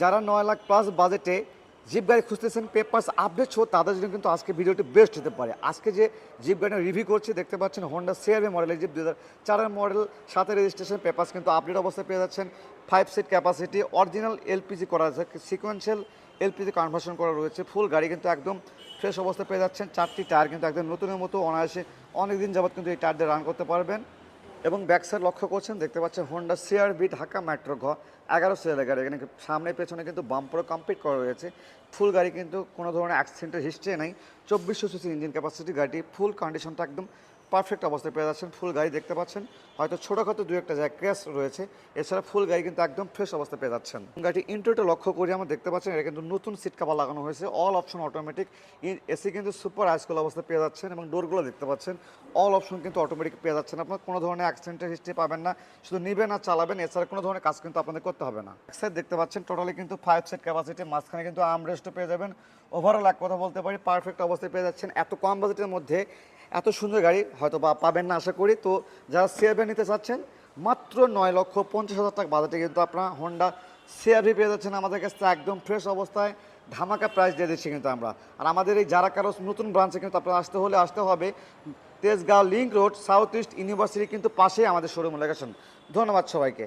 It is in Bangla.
যারা নয় লাখ প্লাস বাজেটে জিপ গাড়ি খুঁজতেছেন পেপার্স আপডেট শো তাদের জন্য কিন্তু আজকে ভিডিওটি বেস্ট হতে পারে। আজকে যে জিপ গাড়ি রিভিউ করছি, দেখতে পাচ্ছেন হন্ডা সিআরভি মডেলের জিপ দু হাজার চারের মডেল সাথে রেজিস্ট্রেশন পেপার্স কিন্তু আপডেট অবস্থায় পেয়ে যাচ্ছেন। Five seat capacity original LPG করা আছে সিকোয়েন্সিয়াল এলপিজি কনভার্সন করা রয়েছে ফুল গাড়ি কিন্তু একদম ফ্রেশ অবস্থায় পেয়ে যাচ্ছেন। চারটি টায়ার কিন্তু একদম নতুনের মতো অনায়াসে অনেক দিন যাবত কিন্তু এই টায়ার দিয়ে রান করতে পারবেন। এবং ব্যাক সাইড লক্ষ্য করছেন, দেখতে পাচ্ছেন হোন্ডা সিআরবি ঢাকা মেট্রো ঘ, এগারো সিএলের গাড়ি। এখানে সামনে পেছনে কিন্তু বাম্পারও কমপ্লিট করা রয়েছে। ফুল গাড়ি কিন্তু কোনো ধরনের অ্যাক্সিডেন্টের হিস্ট্রি নেই। চব্বিশশো সিসি ইঞ্জিন ক্যাপাসিটি গাড়িটি ফুল কন্ডিশনটা একদম পারফেক্ট অবস্থায় পেয়ে যাচ্ছেন। ফুল গাড়ি দেখতে পাচ্ছেন। হয়তো ছোটোখাটো দু একটা জায়গায় ক্র্যাশ রয়েছে, এছাড়া ফুল গাড়ি কিন্তু একদম ফ্রেশ অবস্থায় পেয়ে যাচ্ছেন। গাড়িটি ইন্টারটা লক্ষ্য করে আমরা দেখতে পাচ্ছেন, এটা কিন্তু নতুন সিট কাভার লাগানো হয়েছে। অল অপশন অটোমেটিক এসি কিন্তু সুপার আইসকুল অবস্থায় পেয়ে যাচ্ছেন এবং ডোরগুলো দেখতে পাচ্ছেন। অল অপশন কিন্তু অটোমেটিক পেয়ে যাচ্ছেন। আপনার কোনো ধরনের অ্যাক্সিডেন্টের হিস্ট্রি পাবেন না। শুধু নেবেন আর চালাবেন, এছাড়া কোনো ধরনের কাজ কিন্তু আপনাদের করতে হবে না। এক সাইড দেখতে পাচ্ছেন টোটালি কিন্তু ফাইভ সেট ক্যাপাসিটি মাঝখানে কিন্তু আমরেস্টও পেয়ে যাবেন। ওভারঅল এক কথা বলতে পারি পারফেক্ট অবস্থায় পেয়ে যাচ্ছেন এত কম বাজেটের মধ্যে এত সুন্দর গাড়ি হয়তো বা পাবেন না, আশা করি। তো যারা সিআরভি নিতে চাচ্ছেন, মাত্র নয় লক্ষ পঞ্চাশ হাজার টাকা বাজেটে কিন্তু আপনার হোন্ডা সিআরভি পেয়ে যাচ্ছেন। আমাদের কাছ থেকে একদম ফ্রেশ অবস্থায় ধামাকা প্রাইস দিয়ে দিচ্ছি কিন্তু আমরা। আর আমাদের এই যারা কারও নতুন ব্রাঞ্চে কিন্তু আপনার আসতে হলে আসতে হবে। Tejgaon link road South East University কিন্তু পাশেই আমাদের শোরুম লোকেশন ধন্যবাদ সবাইকে।